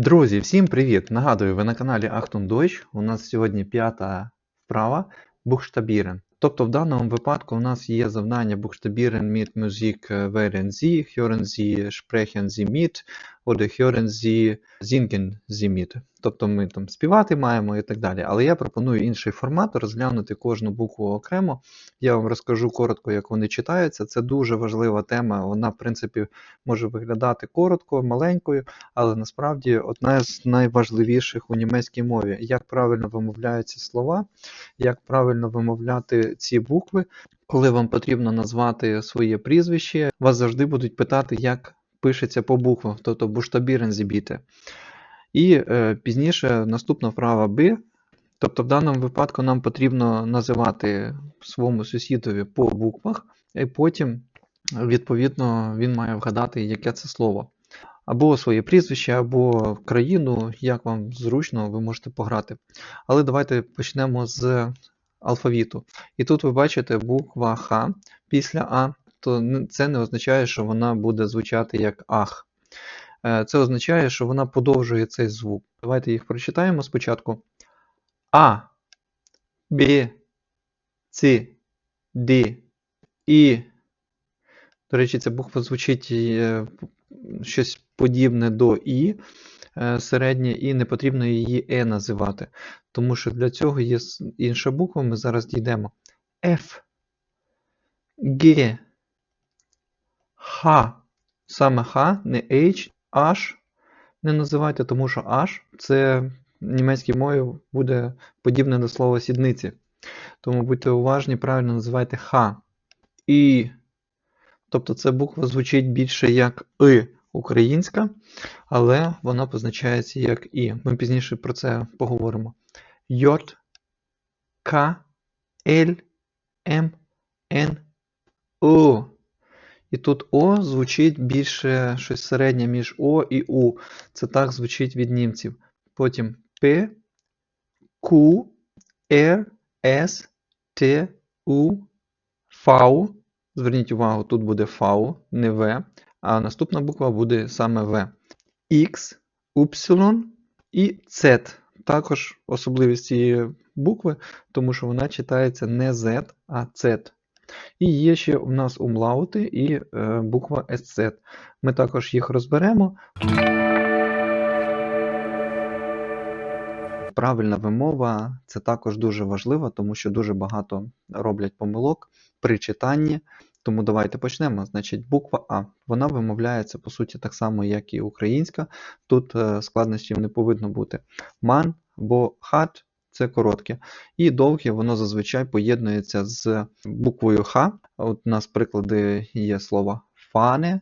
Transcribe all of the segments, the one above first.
Друзі, всім привіт! Нагадую, ви на каналі Achtung Deutsch. У нас сьогодні п'ята вправа Buchstabieren. Тобто в даному випадку у нас є завдання Buchstabieren mit Musik während Sie, hören Sie, sprechen Sie mit, hören Sie, singen Sie. Тобто ми там співати маємо і так далі. Але я пропоную інший формат, розглянути кожну букву окремо. Я вам розкажу коротко, як вони читаються. Це дуже важлива тема. Вона, в принципі, може виглядати коротко, маленькою, але насправді одна з найважливіших у німецькій мові. Як правильно вимовляються слова, як правильно вимовляти ці букви. Коли вам потрібно назвати своє прізвище, вас завжди будуть питати, як пишеться по буквам, тобто буштабірен зібіте. І е, пізніше наступна вправа Б. Тобто в даному випадку нам потрібно називати своєму сусідові по буквах, і потім, відповідно, він має вгадати, яке це слово. Або своє прізвище, або країну, як вам зручно, ви можете пограти. Але давайте почнемо з алфавіту. І тут ви бачите буква Х після А, то це не означає, що вона буде звучати як Ах. Е, це означає, що вона подовжує цей звук. Давайте їх прочитаємо спочатку. А, Б, Ц, Д, І. До речі, ця буква звучить е, щось подібне до І е, середнє, і не потрібно її Е називати. Тому що для цього є інша буква, ми зараз дійдемо. F, Г, Х. Саме Х, не H, H не називайте, тому що H це в німецькій мові буде подібне до слова сідниці. Тому будьте уважні, правильно називайте Х. І. Тобто ця буква звучить більше як И українська, але вона позначається як І. Ми пізніше про це поговоримо. J, К, Л, М, Н, О. І тут О звучить більше щось середнє між О і У. Це так звучить від німців. Потім П, Q, Р, С, Т, У, В. Зверніть увагу, тут буде V, не В, а наступна буква буде саме В. X, Y і Z. Також особливість цієї букви, тому що вона читається не Z, а Z. І є ще у нас умлаути і е, буква SZ. Ми також їх розберемо. Правильна вимова це також дуже важливо, тому що дуже багато роблять помилок при читанні. Тому давайте почнемо. Значить, буква А. Вона вимовляється, по суті, так само, як і українська. Тут е, складнощів не повинно бути. Ман або хат це коротке. І довге воно зазвичай поєднується з буквою Х. От У нас приклади є слова фане,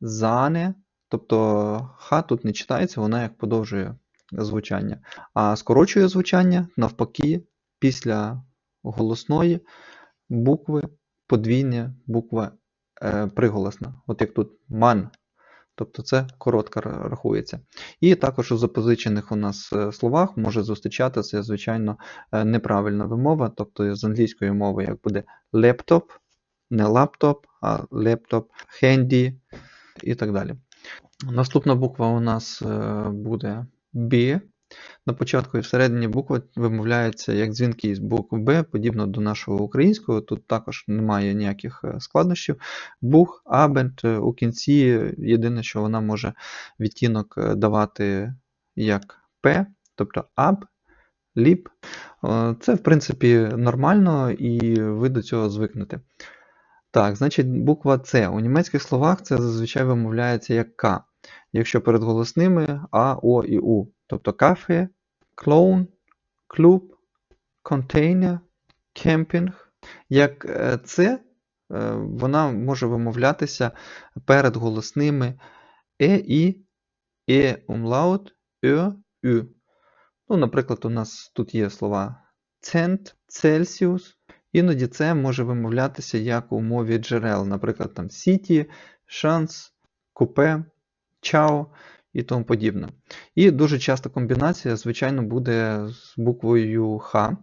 зане. Тобто Х тут не читається, вона як подовжує звучання. А скорочує звучання навпаки, після голосної букви подвійна буква е, приголосна. От як тут ман. Тобто це коротко рахується. І також у запозичених у нас е, словах може зустрічатися, звичайно, е, неправильна вимова, тобто з англійської мови як буде лептоп, не лаптоп, а лептоп, хенді і так далі. Наступна буква у нас буде B. На початку і всередині букви вимовляється як дзвінки з букви Б, подібно до нашого українського. Тут також немає ніяких е, складнощів. Бух, абент е, у кінці єдине, що вона може відтінок е, давати як П, тобто аб, ліп. Це, в принципі, нормально, і ви до цього звикнете. Так, значить, буква С. У німецьких словах це зазвичай вимовляється як К. Якщо перед голосними А, О і У. Тобто кафе, клоун, клуб, контейнер, кемпінг. Як е, це, е, вона може вимовлятися перед голосними е, і, е, умлаут, е, ю. Ну, Наприклад, у нас тут є слова цент, цельсіус. Іноді це може вимовлятися як у мові джерел, наприклад, там Сіті, Шанс, Купе, Чао і тому подібне. І дуже часто комбінація, звичайно, буде з буквою Х. Е,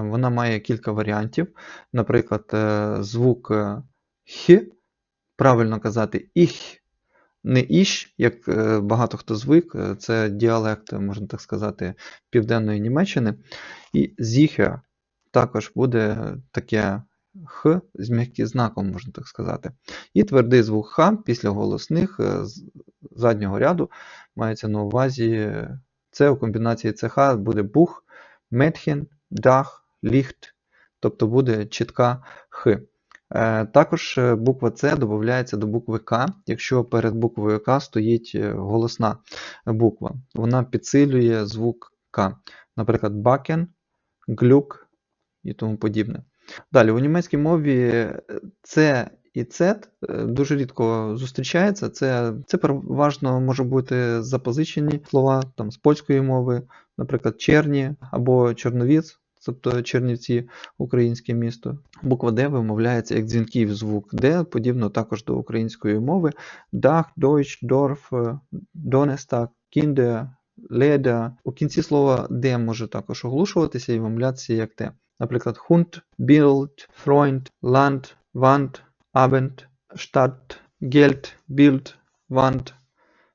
вона має кілька варіантів. Наприклад, е, звук е, Х, правильно казати «іх», не іщ, як багато хто звик, це діалект, можна так сказати, Південної Німеччини. І зіхер також буде таке х з м'яким знаком, можна так сказати. І твердий звук х після голосних заднього ряду мається на увазі це у комбінації ЦХ буде бух, метхен, дах, ліхт, тобто буде чітка х. Е, Також е, буква С додається до букви К, якщо перед буквою К стоїть е, голосна буква. Вона підсилює звук К. Наприклад, бакен, глюк і тому подібне. Далі, у німецькій мові е, С і Z е, дуже рідко зустрічається. Це, це переважно може бути запозичені слова там, з польської мови, наприклад, черні або чорновіц, тобто Чернівці, українське місто. Буква Д вимовляється як дзвінкий звук Д, подібно також до української мови. Dach, Deutsch, Dorf, е, Donnerstag, Kinder, Leder. У кінці слова Д може також оглушуватися і вимовлятися як Т. Наприклад, Hund, Bild, Freund, Land, Wand, Abend, Stadt, Geld, Bild, Wand.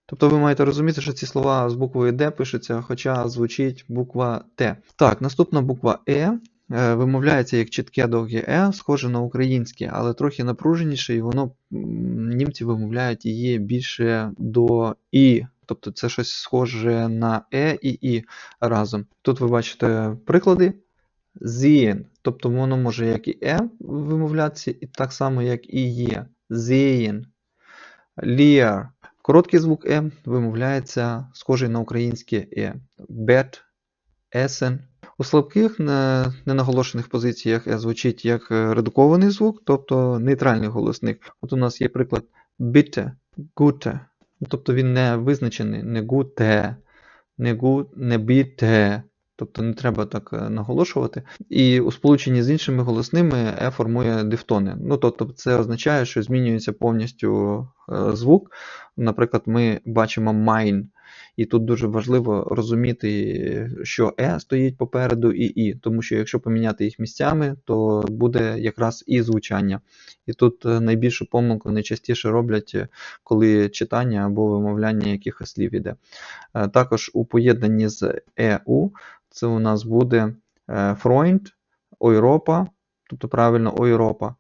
Тобто ви маєте розуміти, що ці слова з буквою Д пишуться, хоча звучить буква Т. Так, наступна буква Е е, вимовляється як чітке довге Е, схоже на українське, але трохи напруженіше, і воно німці вимовляють її більше до І. Тобто це щось схоже на Е і І разом. Тут ви бачите приклади. Зієн, тобто воно може як і Е вимовлятися, і так само, як і Є. Зієн. Ліар. Короткий звук Е вимовляється схожий на українське Е. Бет, есен. У слабких ненаголошених позиціях Е звучить як е, редукований звук, тобто нейтральний голосник. От у нас є приклад bitte, gute. Тобто він не визначений, не gute, не гу, не біте. Тобто не треба так е, наголошувати. І у сполученні з іншими голосними е формує дифтони. Ну, тобто це означає, що змінюється повністю е, звук. Наприклад, ми бачимо mine, і тут дуже важливо розуміти, що е стоїть попереду і і, тому що якщо поміняти їх місцями, то буде якраз і звучання. І тут е, найбільшу помилку найчастіше роблять, коли читання або вимовляння якихось слів іде. Також у поєднанні з ЕУ це у нас буде е, Freund, Ойропа, тобто правильно Ойропа.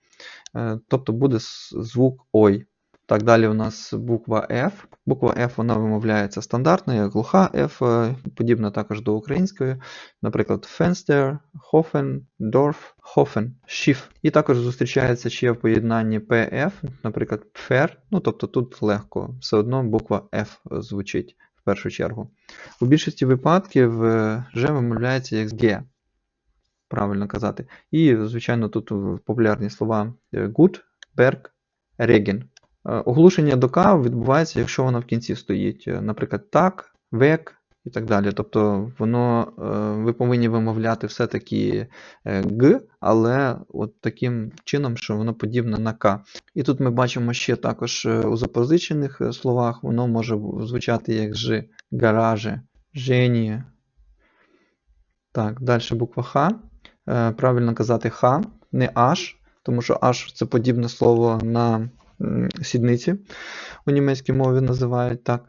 Е, Тобто буде звук Ой. Так, далі у нас буква F. Буква F вона вимовляється стандартно, як глуха F, е, подібна також до української. Наприклад, Fenster, Hofen, Dorf, Hofen, Schiff. І також зустрічається ще в поєднанні PF, наприклад, Pfer. Ну, тобто тут легко, все одно буква F звучить першу чергу. У більшості випадків G вимовляється як G, Правильно казати. І, звичайно, тут е, популярні слова good, Berg, Regen. Е, Оглушення до К відбувається, якщо воно в кінці стоїть. Е, Наприклад, так, век і так далі. Тобто воно, е, ви повинні вимовляти все-таки е, Г, але от таким чином, що воно подібне на К. І тут ми бачимо ще також е, у запозичених словах, воно може звучати як Ж, гараже, жені. Так, далі буква Х. Правильно казати Х, не H, тому що H це подібне слово на сідниці. У німецькій мові називають так.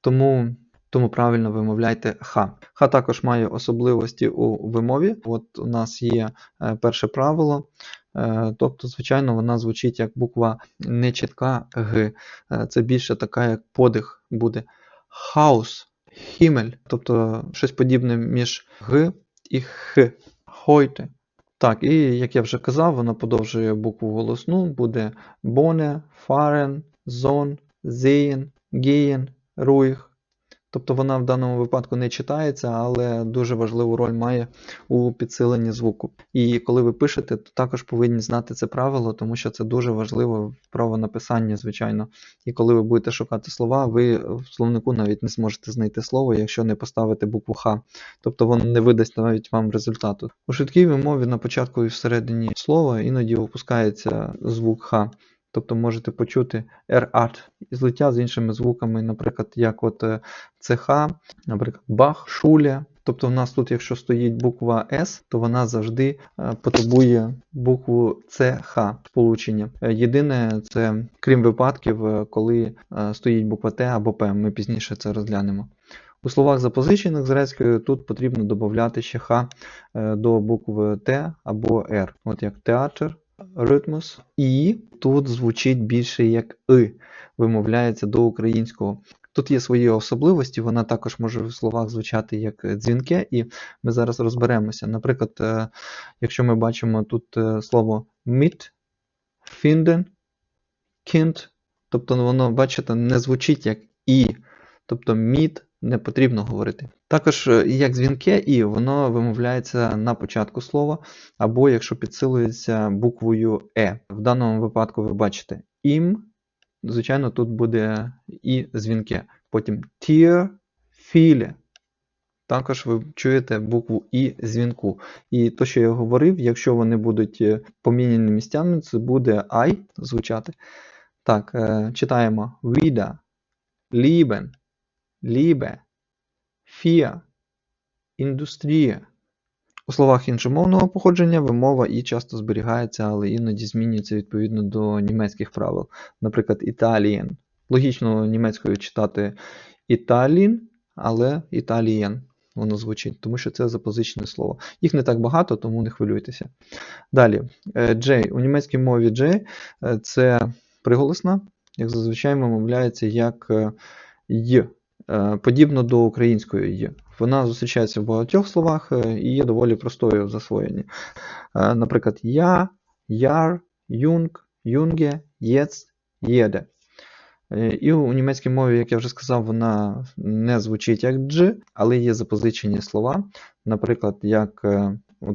Тому, тому правильно вимовляйте Х. Х також має особливості у вимові. От у нас є е, перше правило. Е, Тобто, звичайно, вона звучить як буква не чітка Г. Е, Це більше така, як подих буде. Хаус, хімель, тобто щось подібне між Г і Х. Хойте. Так, і як я вже казав, вона подовжує букву голосну, буде боне, фарен, зон, зеєн, геєн, руїх. Тобто вона в даному випадку не читається, але дуже важливу роль має у підсиленні звуку. І коли ви пишете, то також повинні знати це правило, тому що це дуже важливо в правонаписанні, звичайно. І коли ви будете шукати слова, ви в словнику навіть не зможете знайти слово, якщо не поставите букву Х. Тобто воно не видасть навіть вам результату. У швидкій вимові на початку і всередині слова іноді опускається звук Х. Тобто можете почути R-art і злиття з іншими звуками, наприклад, як от е, ЦХ, наприклад, Бах, Шуля. Тобто в нас тут, якщо стоїть буква С, то вона завжди е, потребує букву ЦХ сполучення. Е, Єдине, це крім випадків, коли стоїть буква Т або П. Ми пізніше це розглянемо. У словах запозичених з грецької тут потрібно додати ще Х до букви Т або Р. От як театр, ритмус. І тут звучить більше як И, вимовляється до українського. Тут є свої особливості, вона також може в словах звучати як дзвінке, і ми зараз розберемося. Наприклад, е, якщо ми бачимо тут е, слово mit, finden, kind, тобто воно, бачите, не звучить як і, тобто mit не потрібно говорити. Також е, як дзвінке і, воно вимовляється на початку слова, або якщо підсилується буквою Е. В даному випадку ви бачите ім, звичайно, тут буде і дзвінке. Потім tier, філе. Також ви чуєте букву І дзвінку. І то, що я говорив, якщо вони будуть е, поміняні місцями, це буде I звучати. Так, е, читаємо wieder, lieben, Liebe, Фія, індустрія. У словах іншомовного походження вимова і часто зберігається, але іноді змінюється відповідно до німецьких правил. Наприклад, Italien. Логічно німецькою читати Italien, але Italien воно звучить, тому що це запозичене слово. Їх не так багато, тому не хвилюйтеся. Далі, е, J. У німецькій мові J е, це приголосна, як зазвичай вимовляється як е, й. Е, подібно до української «й». Вона зустрічається в багатьох словах е, і є доволі простою в засвоєнні. Е, Наприклад, я, яр, юнг, юнге, єц, єде. І у німецькій мові, як я вже сказав, вона не звучить як дж, але є запозичені слова. Наприклад, як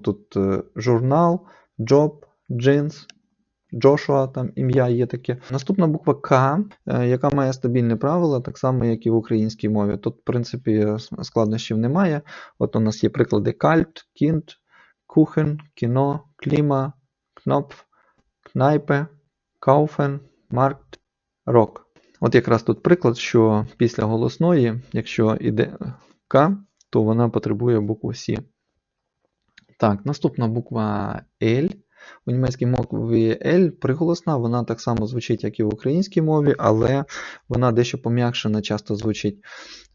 тут журнал, джоб, джинс, Джошуа, там ім'я є таке. Наступна буква К, е, яка має стабільне правило, так само, як і в українській мові. Тут, в принципі, складнощів немає. От у нас є приклади кальт, кінт, кухен, кіно, кліма, кнопф, кнайпе, кауфен, маркт, рок. От якраз тут приклад, що після голосної, якщо йде К, то вона потребує букву С. Так, наступна буква L. У німецькій мові L приголосна, вона так само звучить, як і в українській мові, але вона дещо пом'якшена часто звучить.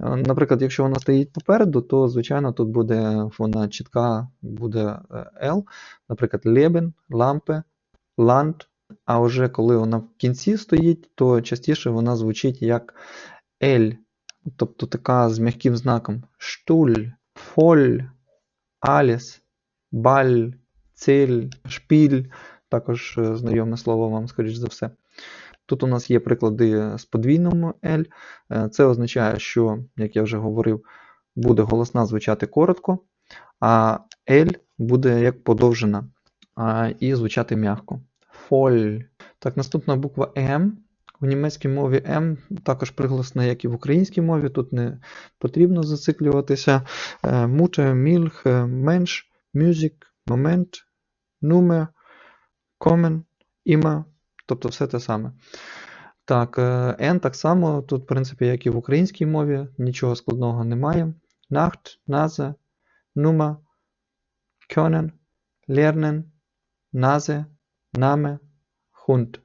Е, Наприклад, якщо вона стоїть попереду, то, звичайно, тут буде вона чітка, буде е, L, наприклад, Leben, Lampe, Land. А вже коли вона в кінці стоїть, то частіше вона звучить як L, тобто така з м'яким знаком штуль, фоль, аліс, баль, циль, шпіль, також е, знайоме слово вам, скоріш за все. Тут у нас є приклади з подвійним L. Е, Це означає, що, як я вже говорив, буде голосна звучати коротко, а L буде як подовжена і звучати м'яко. Фоль. Так, наступна буква М. У німецькій мові М також приголосна, як і в українській мові. Тут не потрібно зациклюватися. Е, Муте, мільх, менш, мюзик, момент, нумер, комен, іма, тобто все те саме. Так, е, N так само, тут, в принципі, як і в українській мові, нічого складного немає. Nacht, Nase, Nummer, können, lernen, Nase, Name, Hund.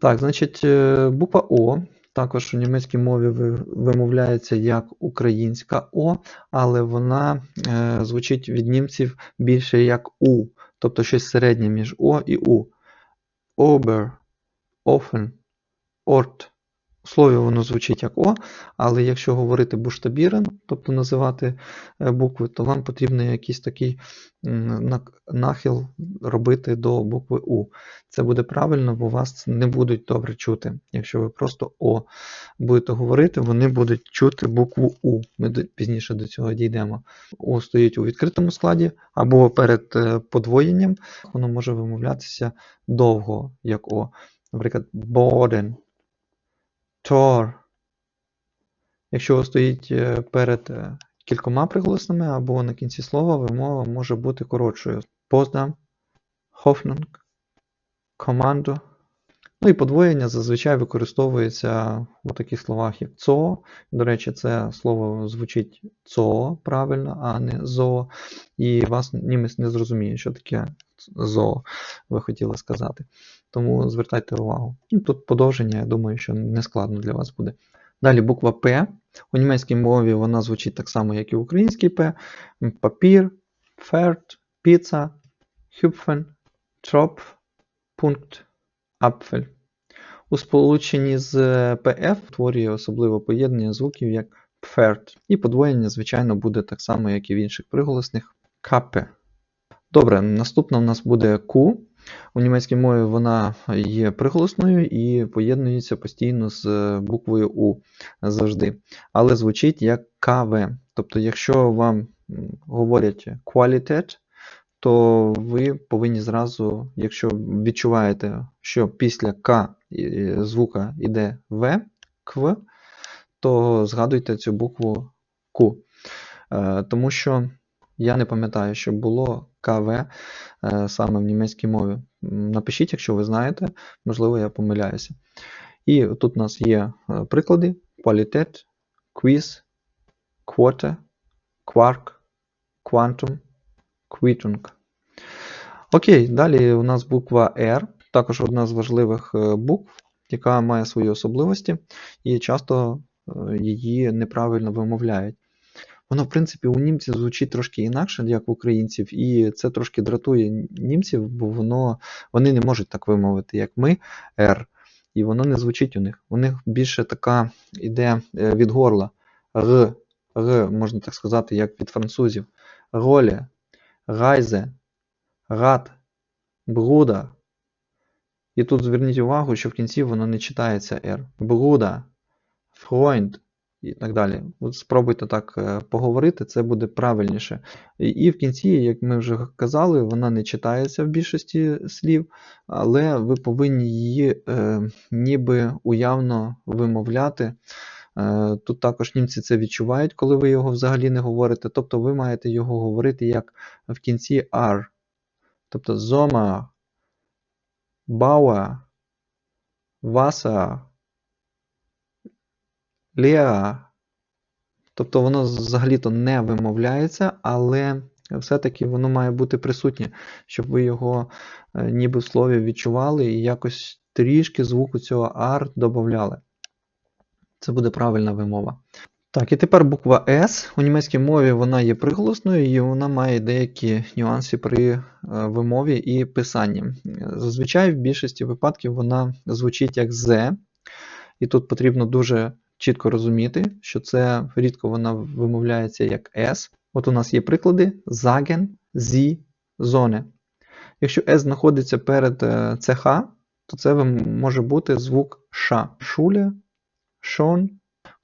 Так, значить, е, буква О також у німецькій мові вимовляється як українська О, але вона е, звучить від німців більше як У, тобто щось середнє між О і У. Ober, Offen, орт. У слові воно звучить як О, але якщо говорити буштабірен, тобто називати е, букви, то вам потрібно якийсь такий нахил робити до букви У. Це буде правильно, бо вас не будуть добре чути. Якщо ви просто О будете говорити, вони будуть чути букву У. Ми пізніше до цього дійдемо. О стоїть у відкритому складі або перед е, подвоєнням. Воно може вимовлятися довго, як О. Наприклад, Боден, Тор. Якщо ви стоїть е, перед е, кількома приголосними або на кінці слова, вимова може бути коротшою. Поздам, Hoffnung, командо. Ну і подвоєння зазвичай використовується у таких словах, як ЦО. До речі, це слово звучить ЦО правильно, а не ЗО. І вас німець не зрозуміє, що таке ЗО, ви хотіли сказати. Тому звертайте увагу. Тут подовження, я думаю, що не складно для вас буде. Далі буква П. У німецькій мові вона звучить так само, як і в українській П. Папір, ферт, піца, хюпфен, троп, пункт, апфель. У сполученні з PF творює особливе поєднання звуків як пферт. І подвоєння, звичайно, буде так само, як і в інших приголосних капе. Добре, наступна у нас буде Q. У німецькій мові вона є приголосною і поєднується постійно з буквою У завжди. Але звучить як КВ. Тобто, якщо вам говорять qualitet, то ви повинні зразу, якщо відчуваєте, що після К звука йде В, КВ, то згадуйте цю букву Q. Е, тому що я не пам'ятаю, що було КВ е, саме в німецькій мові. Напишіть, якщо ви знаєте, можливо, я помиляюся. І тут у нас є е, приклади: Qualität, Quiz, Quote, Quark, Quantum, Quittung. Окей, далі у нас буква R, також одна з важливих е, букв, яка має свої особливості, і часто її неправильно вимовляють. Воно, в принципі, у німців звучить трошки інакше, як в українців, і це трошки дратує німців, бо воно, вони не можуть так вимовити, як ми, R, і воно не звучить у них. У них більше така іде е, від горла. Г, Г, можна так сказати, як від французів. Голе, гайзе, гад, бруда. І тут зверніть увагу, що в кінці воно не читається R. Бруда, Freund, і так далі. От Спробуйте так е, поговорити, це буде правильніше. І в кінці, як ми вже казали, вона не читається в більшості слів, але ви повинні її е, ніби уявно вимовляти. Е, тут також німці це відчувають, коли ви його взагалі не говорите. Тобто ви маєте його говорити як в кінці R. Тобто зома, бауа, васа. Леа. Тобто воно взагалі-то не вимовляється, але все-таки воно має бути присутнє, щоб ви його е, ніби в слові відчували і якось трішки звуку цього R додавали. Це буде правильна вимова. Так, і тепер буква S. У німецькій мові вона є приголосною і вона має деякі нюанси при е, вимові і писанні. Зазвичай в більшості випадків вона звучить як Z, і тут потрібно дуже чітко розуміти, що це рідко вона вимовляється як S. От у нас є приклади sagen, sie, зоне. Якщо S знаходиться перед CH, е, то це може бути звук Ш. Шуля, шон.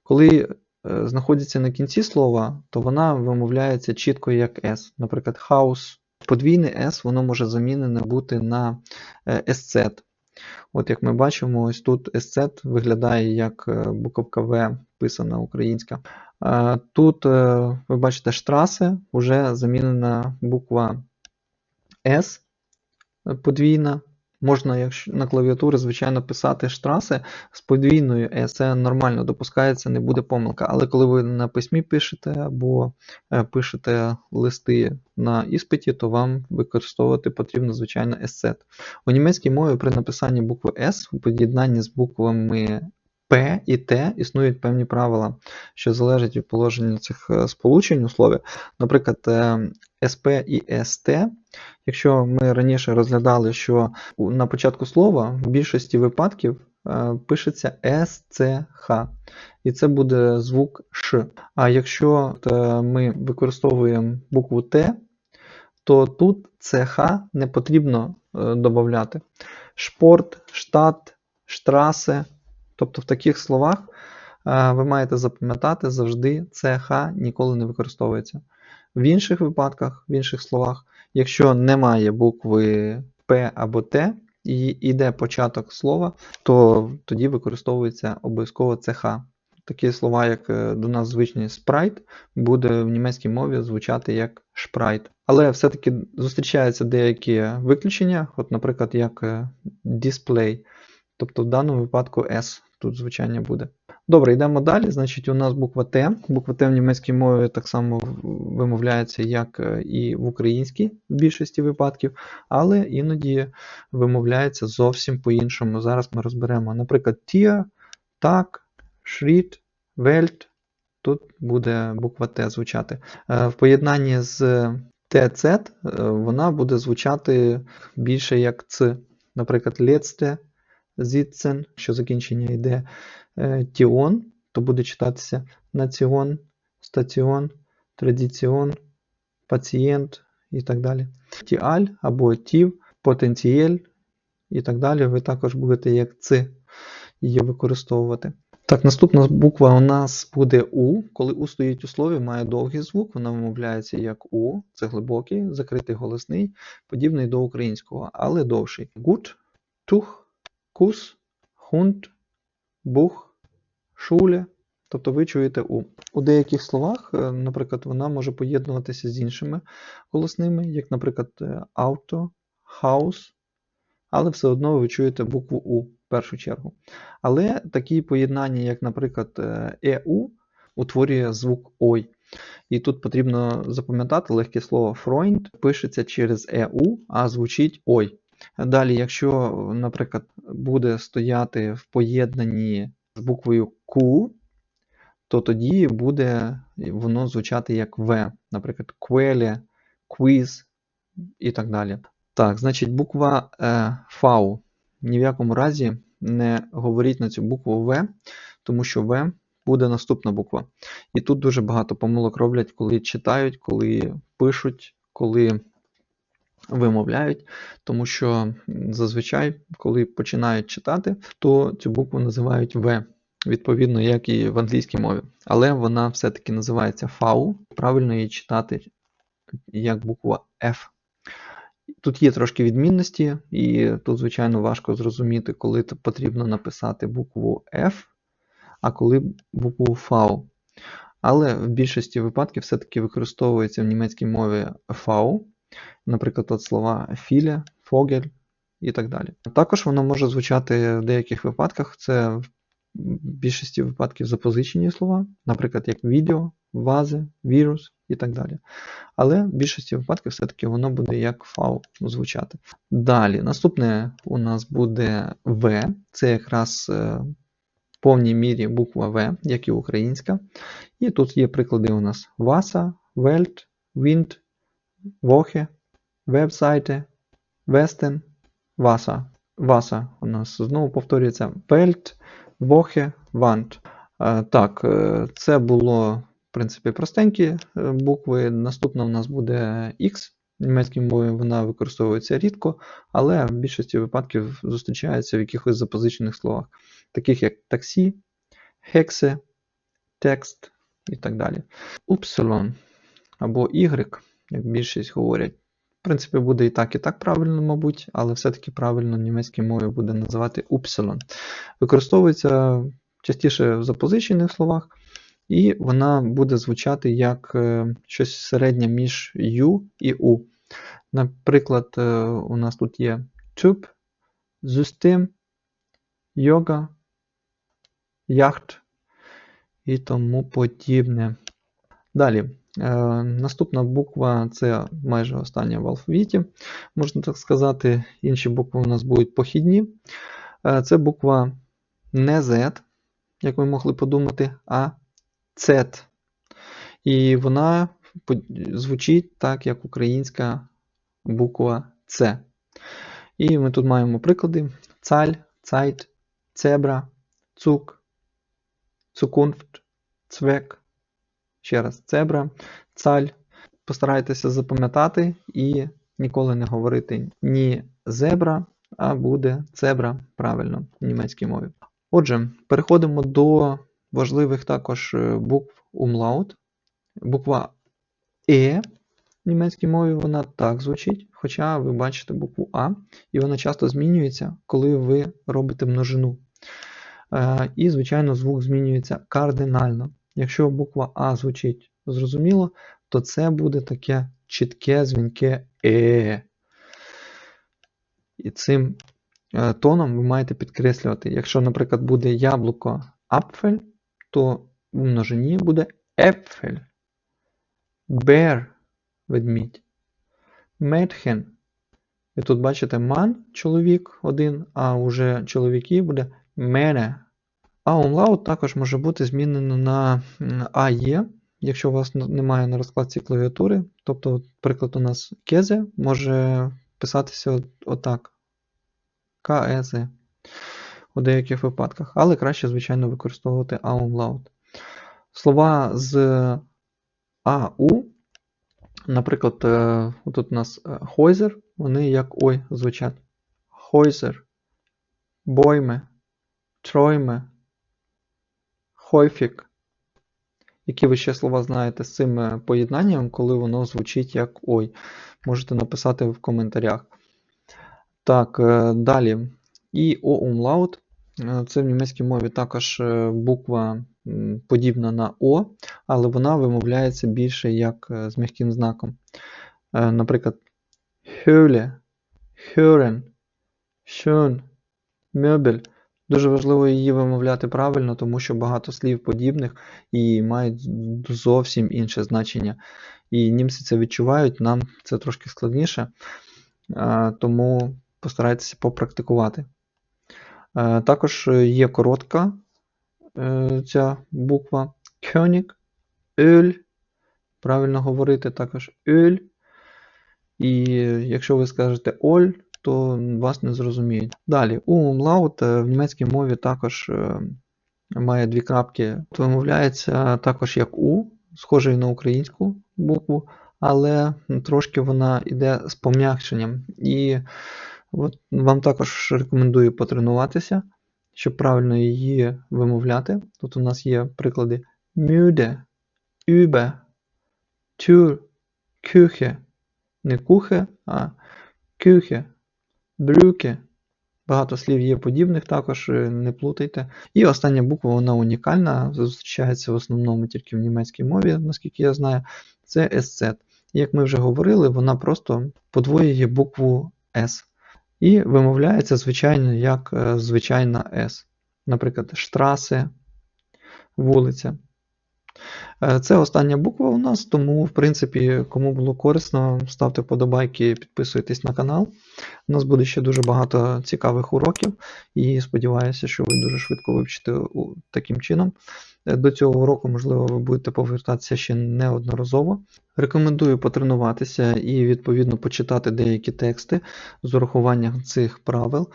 Коли е, знаходиться на кінці слова, то вона вимовляється чітко як S. Наприклад, house. Подвійне S воно може замінене бути на SZ. Е, От Як ми бачимо, ось тут есцет виглядає як е, буковка В, писана українська. Тут е, ви бачите штраси, вже замінена буква С подвійна. Можна якщо на клавіатурі, звичайно, писати штраси з подвійною E, це нормально допускається, не буде помилка. Але коли ви на письмі пишете або е, пишете листи на іспиті, то вам використовувати потрібно, звичайно, есет. У німецькій мові при написанні букви S у поєднанні з буквами П і Т існують певні правила, що залежать від положення цих е, сполучень у слові. Наприклад, СП е, і СТ. Якщо ми раніше розглядали, що на початку слова в більшості випадків е, пишеться СЦХ, і це буде звук Ш. А якщо ми використовуємо букву Т, то тут ЦХ не потрібно додати. Шпорт, штат, штрасе. Тобто в таких словах е, ви маєте запам'ятати завжди ЦХ ніколи не використовується. В інших випадках, в інших словах, якщо немає букви П або Т і йде початок слова, то тоді використовується обов'язково ЦХ. Такі слова, як е, до нас звичний спрайт, буде в німецькій мові звучати як шпрайт. Але все-таки зустрічаються деякі виключення, от, наприклад, як дисплей. Тобто в даному випадку S тут звучання буде. Добре, йдемо далі. Значить, у нас буква Т. Буква Т в німецькій мові так само вимовляється, як е, і в українській в більшості випадків, але іноді вимовляється зовсім по-іншому. Зараз ми розберемо, наприклад, Tier, так, Schritt, Welt. Тут буде буква Т звучати. Е, в поєднанні з ТЦ е, вона буде звучати більше як Ц. Наприклад, Letzte, Sitzen, що закінчення йде Тіон, то буде читатися націон, стаціон, традиціон, пацієнт і так далі. Тіаль або тів, потенцієль і так далі. Ви також будете як ци її використовувати. Так, наступна буква у нас буде У. Коли У стоїть у слові, має довгий звук, вона вимовляється як У, це глибокий, закритий голосний, подібний до українського, але довший. Гут, тух, кус, хунт, бух, шуле. Тобто ви чуєте У. У деяких словах, е, наприклад, вона може поєднуватися з іншими голосними, як, наприклад, е, авто, хаус, але все одно ви чуєте букву У в першу чергу. Але такі поєднання, як, наприклад, ЕУ, утворює звук Ой. І тут потрібно запам'ятати легке слово Freund пишеться через ЕУ, а звучить Ой. Далі, якщо, наприклад, буде стояти в поєднанні з буквою Q, то тоді буде воно звучати як В, наприклад, quelle, quiz і так далі. Так, значить, буква е, V. Ні в якому разі не говоріть на цю букву В, тому що В буде наступна буква. І тут дуже багато помилок роблять, коли читають, коли пишуть, коли вимовляють, тому що зазвичай, коли починають читати, то цю букву називають В, відповідно, як і в англійській мові. Але вона все-таки називається FAU, правильно її читати як буква F. Тут є трошки відмінності, і тут, звичайно, важко зрозуміти, коли потрібно написати букву F, а коли букву V. Але в більшості випадків все-таки використовується в німецькій мові V, наприклад, от слова філя, фогель і так далі. Також воно може звучати в деяких випадках, це в більшості випадків запозичені слова, наприклад, як відео, вази, вірус і так далі. Але в більшості випадків все-таки воно буде як фау звучати. Далі, наступне у нас буде В, це якраз е, в повній мірі буква В, як і українська. І тут є приклади у нас Васа, Вельт, Wind, Woche, веб-сайти, Васа. Васа у нас знову повторюється Welt, Woche, Wand. Так, е, це було в принципі, простенькі е, букви. Наступна у нас буде X. Німецькій мові вона використовується рідко, але в більшості випадків зустрічається в якихось запозичених словах, таких як таксі, хексе, текст і так далі. Upsilon або Y, як більшість говорять. В принципі, буде і так, і так правильно, мабуть, але все-таки правильно німецькій мові буде називати Upsilon. Використовується частіше в запозичених словах. І вона буде звучати як е, щось середнє між Ю і У. Наприклад, е, у нас тут є tube, System, йога, яхт і тому подібне. Далі, наступна буква це майже остання в алфавіті, можна так сказати. Інші букви у нас будуть похідні. Це буква не Z, як ви могли подумати, а цет. І вона звучить так, як українська буква С. І ми тут маємо приклади: цаль, цайт, цебра, цук, цукунфт, цвек. Ще раз, цебра, цаль. Постарайтеся запам'ятати і ніколи не говорити ні зебра, а буде цебра правильно в німецькій мові. Отже, переходимо до важливих також е, букв умлаут. Буква Е в німецькій мові вона так звучить, хоча ви бачите букву А, і вона часто змінюється, коли ви робите множину. Е, і, звичайно, звук змінюється кардинально. Якщо буква А звучить зрозуміло, то це буде таке чітке дзвінке Е. І цим е, тоном ви маєте підкреслювати. Якщо, наприклад, буде яблуко апфель, то у множині буде епфель. Bear – ведмідь. Mädchen. І тут бачите ман чоловік один, а уже чоловіки буде мене. А умлаут також може бути змінено на АЄ, якщо у вас немає на розкладці клавіатури. Тобто, приклад, у нас кезе може писатися отак. КЕЗ у деяких випадках, але краще, звичайно, використовувати аумлаут. Слова з АУ, наприклад, е, тут у нас е, Хойзер, вони як ой звучать. Хойзер, Бойме, Тройме, Хойфік. Які ви ще слова знаєте з цим е, поєднанням, коли воно звучить як ой. Можете написати в коментарях. Так, е, далі. І о умлаут. Е, Це в німецькій мові також буква подібна на О, але вона вимовляється більше як з м'яким знаком. Наприклад, Höhle, Hören, Schön, Möbel. Дуже важливо її вимовляти правильно, тому що багато слів подібних і мають зовсім інше значення. І німці це відчувають, нам це трошки складніше, тому постарайтеся попрактикувати. Також є коротка е, ця буква König, Öl. Правильно говорити також Öl. І якщо ви скажете Оль, то вас не зрозуміють. Далі, умлаут е, в німецькій мові також е, має дві крапки. Вимовляється також як У, схожий на українську букву, але трошки вона йде з пом'якшенням. І от вам також рекомендую потренуватися, щоб правильно її вимовляти. Тут у нас є приклади müde, übe, Tür, Küche. Не кухе, а кюхе, брюке. Багато слів є подібних, також е, не плутайте. І остання буква, вона унікальна, зустрічається в основному тільки в німецькій мові, наскільки я знаю, це SZ. Як ми вже говорили, вона просто подвоює букву S. І вимовляється, звичайно, як е, звичайна S. Наприклад, штрасе, вулиця. Е, Це остання буква у нас, тому, в принципі, кому було корисно, ставте вподобайки, підписуйтесь на канал. У нас буде ще дуже багато цікавих уроків, і сподіваюся, що ви дуже швидко вивчите таким чином. Е, До цього уроку, можливо, ви будете повертатися ще неодноразово. Рекомендую потренуватися і, відповідно, почитати деякі тексти з урахуванням цих правил.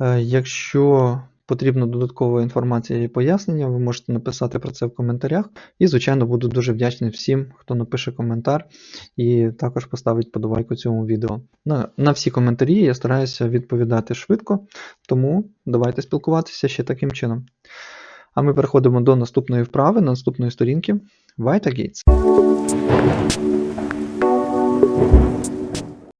Е, Якщо потрібна додаткова інформація і пояснення, ви можете написати про це в коментарях. І, звичайно, буду дуже вдячний всім, хто напише коментар і також поставить подобайку цьому відео. На, на всі коментарі я стараюся відповідати швидко, тому давайте спілкуватися ще таким чином. А ми переходимо до наступної вправи, наступної сторінки. Weiter geht's.